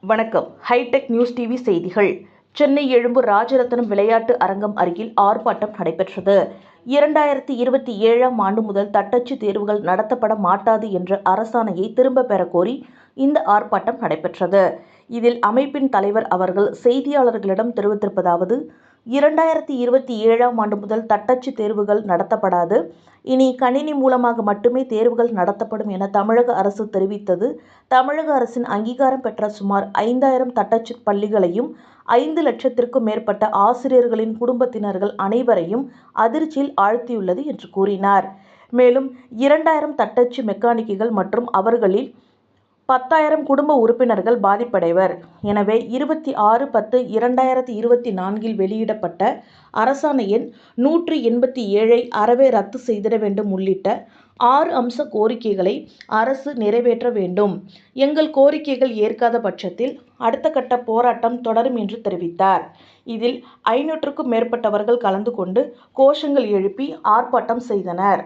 வணக்கம். Hitech news TV செய்திகள். சென்னை எழும்பூர் ராஜரத்னம் விளையாட்டு அரங்கம் அருகில் ஆர்ப்பாட்டம் நடைபெற்றது. இரண்டாயிரத்தி இருபத்தி ஏழாம் ஆண்டு முதல் தட்டச்சு தேர்வுகள் நடத்தப்பட மாட்டாது என்ற அரசாணையை திரும்பப் பெற கோரி இந்த ஆர்ப்பாட்டம் நடைபெற்றது. இதில் அமைப்பின் தலைவர் அவர்கள் செய்தியாளர்களிடம் தெரிவித்திருப்பதாவது இரண்டாயிரத்தி இருபத்தி ஏழாம் ஆண்டு முதல் தட்டச்சு தேர்வுகள் நடத்தப்படாது. இனி கணினி மூலமாக மட்டுமே தேர்வுகள் நடத்தப்படும் என தமிழக அரசு தெரிவித்தது. தமிழக அரசின் அங்கீகாரம் பெற்ற சுமார் ஐந்தாயிரம் தட்டச்சு பள்ளிகளையும் ஐந்து லட்சத்திற்கும் மேற்பட்ட ஆசிரியர்களின் குடும்பத்தினர்கள் அனைவரையும் அதிர்ச்சியில் ஆழ்த்தியுள்ளது என்று கூறினார். மேலும் இரண்டாயிரம் தட்டச்சு மெக்கானிக்குகள் மற்றும் அவர்களில் பத்தாயிரம் குடும்ப உறுப்பினர்கள் பாதிப்படைவர். எனவே இருபத்தி ஆறு பத்து இரண்டாயிரத்தி இருபத்தி நான்கில் வெளியிடப்பட்ட அரசாணை எண் நூற்றி எண்பத்தி ஏழை அறவே ரத்து செய்திட வேண்டும் உள்ளிட்ட ஆறு அம்ச கோரிக்கைகளை அரசு நிறைவேற்ற வேண்டும். எங்கள் கோரிக்கைகள் ஏற்காத பட்சத்தில் அடுத்த கட்ட போராட்டம் தொடரும் என்று தெரிவித்தார். இதில் ஐநூற்றுக்கும் மேற்பட்டவர்கள் கலந்து கொண்டு கோஷங்கள் எழுப்பி ஆர்ப்பாட்டம் செய்தனர்.